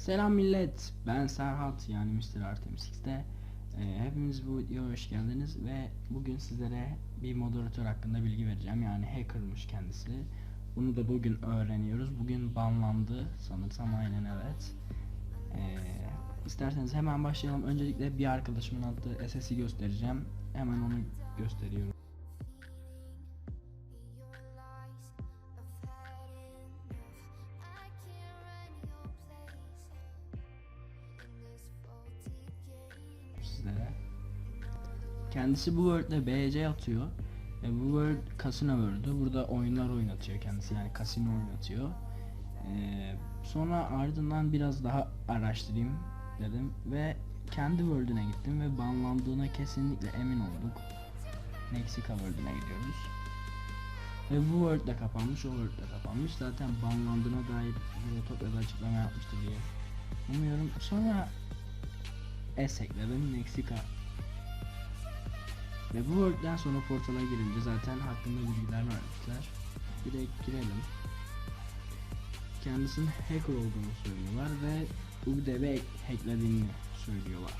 Selam millet, ben Serhat yani Mr. Artemis X'te. Ee, hepiniz bu videoya hoş geldiniz ve bugün sizlere bir moderatör hakkında bilgi vereceğim. Yani hackermış kendisi. Bunu da bugün öğreniyoruz. Bugün banlandı sanırsam aynen evet. Ee, isterseniz hemen başlayalım. Öncelikle bir arkadaşımın attığı SS'i göstereceğim. Hemen onu gösteriyorum. Kendisi bu World'de BC atıyor. E, bu World Casino World'ü. Burada oyunlar oynatıyor kendisi yani kasino oynatıyor. E, sonra ardından biraz daha araştırayım dedim ve kendi World'üne gittim ve banlandığına kesinlikle emin olduk. Meksika World'üne gidiyoruz. Ve bu World de kapanmış, o World de kapanmış. Zaten banlandığına dair Zootopya'da açıklama yapmıştı diye umuyorum. Sonra S ekledim Meksika. Ve bu World'den sonra portala girince zaten hakkında bilgiler vermişler. Direkt girelim. Kendisinin hacker olduğunu söylüyorlar ve UDB hacklediğini söylüyorlar.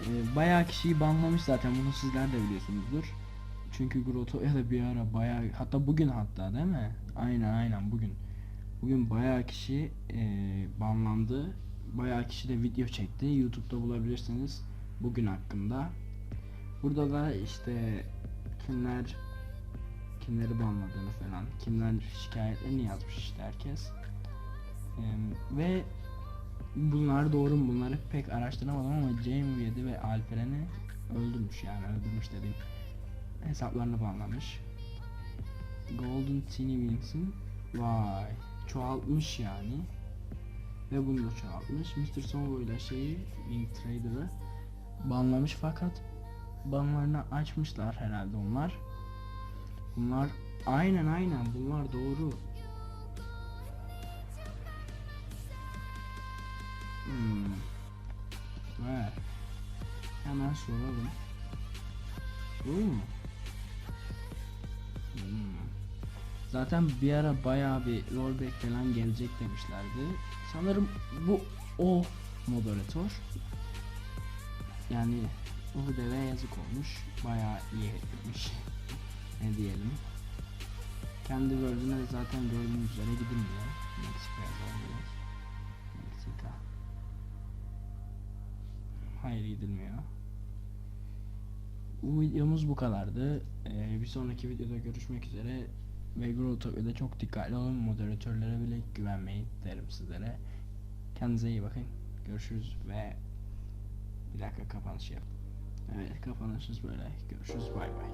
Ee, bayağı kişiyi banlamış zaten bunu sizler de biliyorsunuzdur. Çünkü Grotto'ya da bir ara bayağı hatta bugün hatta değil mi? Aynen aynen bugün. Bugün bayağı kişi eee, banlandı. Bayağı kişi de video çekti. YouTube'da bulabilirsiniz bugün hakkında. Burada da işte kimler kimleri banladığını falan, kimler şikayetlerini yazmış işte herkes. Eee, ve bunlar doğru mu bunları pek araştıramadım ama Jamie 7 ve Alperen'i öldürmüş yani öldürmüş dediğim hesaplarını banlamış. Golden Teeny Wings'in vay çoğaltmış yani ve bunu da çoğaltmış. Mr. Songo ile şeyi Wing Trader'ı banlamış fakat banlarını açmışlar herhalde onlar. Bunlar aynen aynen bunlar doğru. Hmm. Evet. Hemen soralım. Doğru mu? Hmm. Zaten bir ara bayağı bir rollback falan gelecek demişlerdi. Sanırım bu o moderatör. Yani bu deve yazık olmuş. Bayağı iyi etmiş. ne diyelim. Kendi world'üne de zaten gördüğünüz üzere gidilmiyor. Meksika'ya doğru. Meksika. Hayır gidilmiyor. Bu videomuz bu kadardı. Ee, bir sonraki videoda görüşmek üzere. Ve Growtopia'da çok dikkatli olun. Moderatörlere bile güvenmeyin derim sizlere. Kendinize iyi bakın. Görüşürüz ve bir dakika kapanış yap. Evet kapanışımız böyle. Görüşürüz bay bay.